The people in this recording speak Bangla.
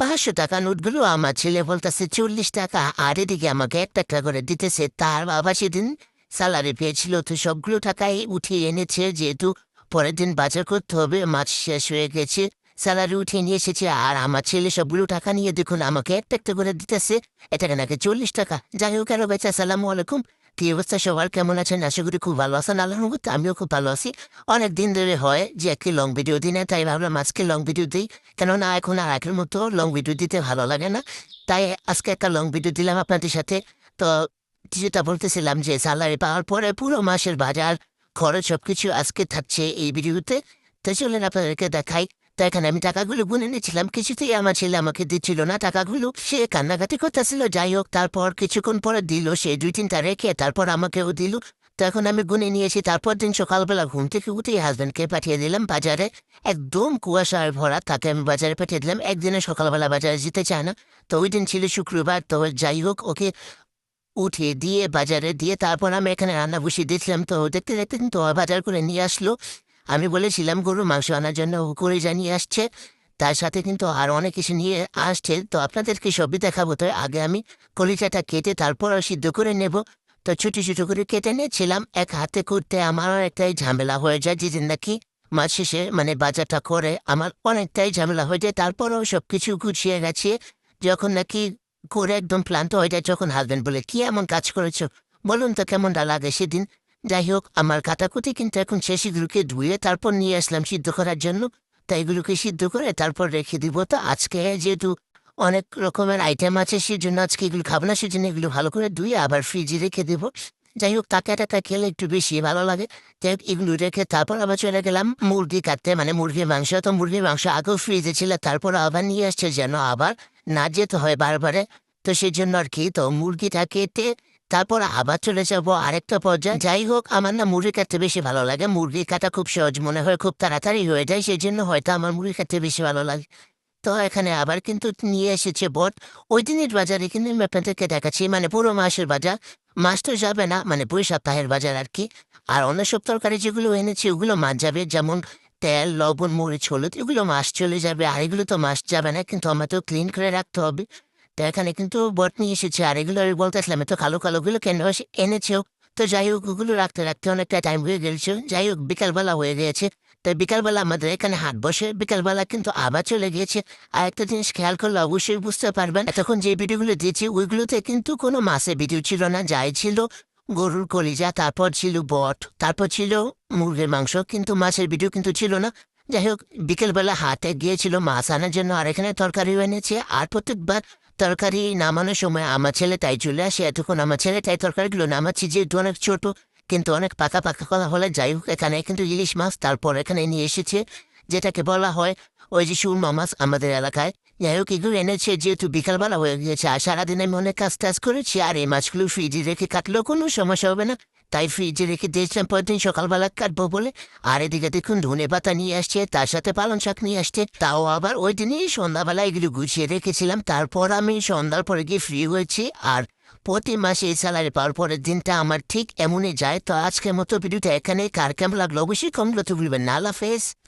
পাঁচশো টাকা নোটগুলো আমার ছেলে বলতেছে, চল্লিশ টাকা। আর এদিকে আমাকে এক টাকা করে দিতেছে। তার বাবা সেদিন স্যালারি পেয়েছিল তো সবগুলো টাকাই উঠিয়ে এনেছে। যেহেতু পরের দিন বাজার করতে হবে মাছ শেষ হয়ে গেছে, স্যালারি উঠিয়ে নিয়ে এসেছে। আর আমার ছেলে সবগুলো টাকা নিয়ে দেখুন, আমাকে একটা একটা করে দিতেছে। এটা নাকি চল্লিশ টাকা। যাই হোক আরও বেচা সালামু আলাইকুম। কি অবস্থা? সবার কেমন আছেন? আশা করি খুব ভালো আছেন। রহমতে আমিও খুব ভালো আছি। অনেক দিন ধরে হয় যে একটি লং ভিডিও দিই না, তাই ভাবলাম আজকে লং ভিডিও দিই। কেননা এখন আর আগের মতো লং ভিডিও দিতে ভালো লাগে না। তাই আজকে একটা লং ভিডিও দিলাম আপনাদের সাথে। তো যেটা বলতেছিলাম যে স্যালারি পাওয়ার পরে পুরো মাসের বাজার, খরচ সব কিছু আজকে থাকছে এই ভিডিওতে তো চলেন আপনাদেরকে দেখাই। তো এখানে আমি টাকাগুলো গুনে নিয়েছিলাম, কিছুতেই আমার ছেলে আমাকে দিচ্ছিল না টাকাগুলো। সে কান্নাকাটি করতেছিল যাই হোক তারপর কিছুক্ষণ পরে দিল, সে দুই তিনটা রেখে তারপর আমাকেও দিল। তখন আমি গুনে নিয়েছি, তারপর দিন সকালবেলা ঘুম থেকে উঠেই হাজব্যান্ডকে পাঠিয়ে দিলাম বাজারে। একদম কুয়াশায় ভরা, তাকে আমি বাজারে পাঠিয়ে দিলাম। একদিনে সকালবেলা বাজারে যেতে চায় না। তো ওই দিন ছিল শুক্রবার, তো যাই হোক ওকে উঠিয়ে দিয়ে, বাজারে দিয়ে তারপর আমি এখানে রান্না বসিয়ে দিয়েছিলাম। তো দেখতে দেখতে কিন্তু বাজার করে নিয়ে আসলো। আমি বলেছিলাম, গরু মাংস আনার জন্য ও করে জানিয়ে আসছে। তার সাথে কিন্তু আর অনেক কিছু নিয়ে আসছে। তো আপনাদেরকে সবই দেখাবো। তো আগে আমি কলিচাটা কেটে তারপর সিদ্ধ করে নেব। তো ছোটো ছোটো করে কেটে নিয়েছিলাম। এক হাতে করতে আমারও একটাই ঝামেলা হয়ে যায়। যেদিন নাকি মাছ শেষে মানে বাজারটা করে আমার অনেকটাই ঝামেলা হয়ে যায়। তারপরও সব কিছু গুছিয়ে গেছে। যখন নাকি করে একদম ক্লান্ত হয়ে যায়, যখন হাজবেন্ড বলে, কি এমন কাজ করেছ? বলুন তো কেমনটা লাগে সেদিন? যাই হোক আমার কাটাকুটি কিন্তু এখন সে সেগুলোকে ধুয়ে তারপর নিয়ে আসলাম সিদ্ধ করার জন্য। তাই এগুলোকে সিদ্ধ করে তারপর রেখে দিব। তো আজকে যেহেতু অনেক রকমের আইটেম আছে, সেজন্য আজকে এগুলো খাব না, সেজন্য এগুলো ভালো করে ধুয়ে আবার ফ্রিজে রেখে দেবো। যাই হোক টাকা টাকা খেলে একটু বেশি ভালো লাগে। হোক এগুলো রেখে তারপর আবার চলে গেলাম মুরগি কাটতে। মানে মুরগির মাংস, তো মুরগির মাংস আগেও ফ্রিজে ছিল, তারপর আবার নিয়ে আসছে যেন আবার না যেতে হয় বারবারে। তো সেই জন্য আর কি, তো মুরগিটা কেটে তারপর আবার চলে যাব আরেকটা পর্যায়ে। যাই হোক, আমার না মুরগি কাটতে বেশি ভালো লাগে। মুরগি কাটা খুব সহজ মনে হয়, খুব তাড়াতাড়ি হয়ে যায় সেই জন্য হয়তো আমার মুরগি কাটতে বেশি ভালো লাগে। তো এখানে আবার কিন্তু নিয়ে এসেছে বট। ওই দিনের বাজারে কিন্তু আপনাদেরকে দেখাচ্ছি মানে পুরো মাসের বাজার। মাস তো যাবে না মানে পুরো সপ্তাহের বাজার আর কি। আর অন্য সব তরকারি যেগুলো এনেছি, ওগুলো মাছ যাবে, যেমন তেল, লবণ, মরিচ, হলুদ, এগুলো মাস চলে যাবে। আর এগুলো তো মাস যাবে না, কিন্তু আমার তো ক্লিন করে রাখতে হবে। তো এখানে কিন্তু বট নিয়ে এসেছে। আর এগুলো আমি বলতেছিলাম এত কালো কালোগুলো কেন এনেছেও তো যাই হোক, ওগুলো রাখতে রাখতে অনেকটা টাইম হয়ে গেছে যাই হোক, বিকালবেলা হয়ে গিয়েছে। তো বিকালবেলা আমাদের এখানে হাট বসে। বিকালবেলা কিন্তু আবার চলে গিয়েছে। আর একটা জিনিস খেয়াল করলে অবশ্যই বুঝতে পারবেন, এতক্ষণ যে ভিডিওগুলো দিয়েছি ওইগুলোতে কিন্তু কোনো মাছের ভিডিও ছিল না। যাই ছিল গরুর কলিজা, তারপর ছিল বট, তারপর ছিল মুরগির মাংস, কিন্তু মাছের ভিডিও কিন্তু ছিল না। যাই হোক, বিকেলবেলা হাটে গিয়েছিল মাছ আনার জন্য, আর এখানে তরকারিও এনেছে। আর প্রত্যেকবার তরকারি নামানোর সময় আমার ছেলে তাই চলে আসে। এতক্ষণ আমার ছেলে তাই তরকারিগুলো নামাচ্ছি, যেহেতু অনেক ছোট, কিন্তু অনেক পাকা পাকা করা হলে যাই হোক, এখানে কিন্তু ইলিশ মাছ তারপর এখানে নিয়ে এসেছে, যেটাকে বলা হয় ওই যে সুরমা মাছ আমাদের এলাকায়। যাই হোক, এগুলো এনেছে, যেহেতু বিকালবেলা হয়ে গিয়েছে, আর সারাদিন আমি অনেক কাজ টাজ করেছি, আর এই মাছগুলো ফ্রিজে রেখে কাটলেও কোনো সমস্যা হবে না। তাই ফ্রিজে রেখে দিয়েছিলাম পরদিন দিন সকালবেলা কাটবো বলে। আর এদিকে দেখুন, ধনে পাতা নিয়ে আসছে, তার সাথে পালন শাক নিয়ে আসছে। তাও আবার ওই দিনই সন্ধ্যাবেলা এগুলো গুছিয়ে রেখেছিলাম। তারপর আমি সন্ধ্যার পরে গিয়ে ফ্রি হয়েছি। আর প্রতি মাসে এই স্যালারি পাওয়ার পরের দিনটা আমার ঠিক এমনই যায়। তো আজকের মতো ভিডিওটা এখানে কার কেমন লাগল? অবশ্যই কমলো তো ভুলবেন না। হাফেজ।